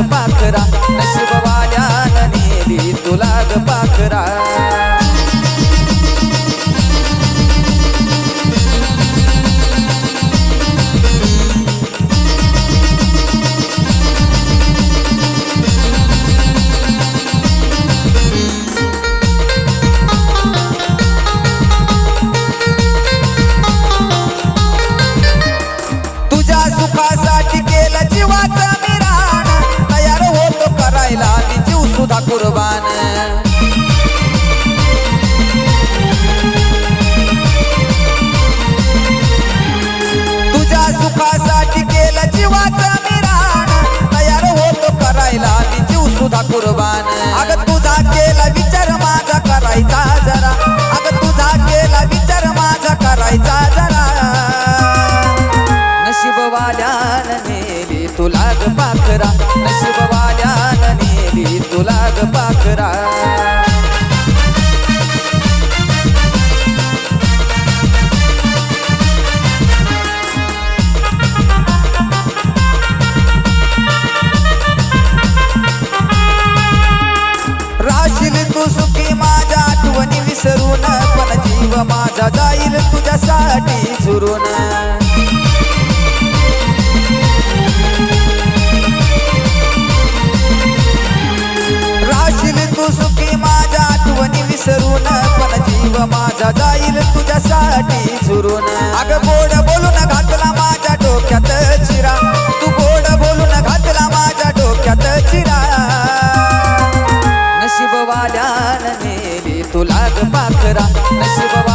ग पाखरा तुला ग पाखरा नशीबवाल्यानं नेली तुला ग पाखरा. राशील तू सुखी माझ्या आठवणी विसरून पण जीव माझा जाईल तुझ्यासाठी झुरून. जीव माझा जाईल तुझ्यासाठी झुरून. अग गोड बोलून घातला माझ्या डोक्यात चिरा. तू गोड बोलून घातला माझ्या डोक्यात चिरा. नशीबवाल्यानं नेली तुला ग पाखरा. नशीबवाल्यानं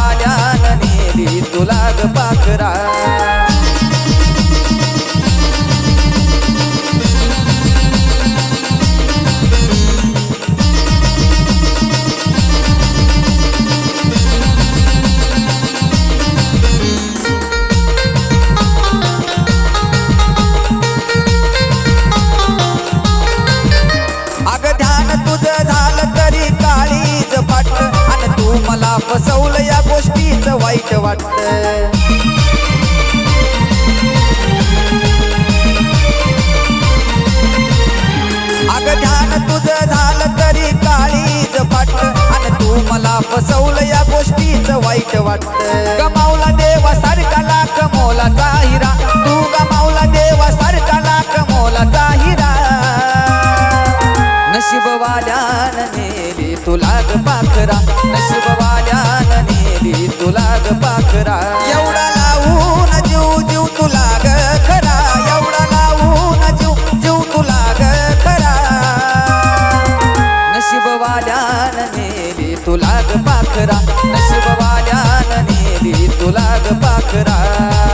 फसवलं या गोष्टीच वाईट वाटत. गमावला देवा सारखा लाख मोलाचा हिरा. तू गमावला देवा सारखा लाख मोलाचा हिरा. नशीबवाल्यानं नेली तुला ग पाखरा. नशीबवाल्यानं नेली तुला ग पाखरा. एवढा तुला ग पाखरा.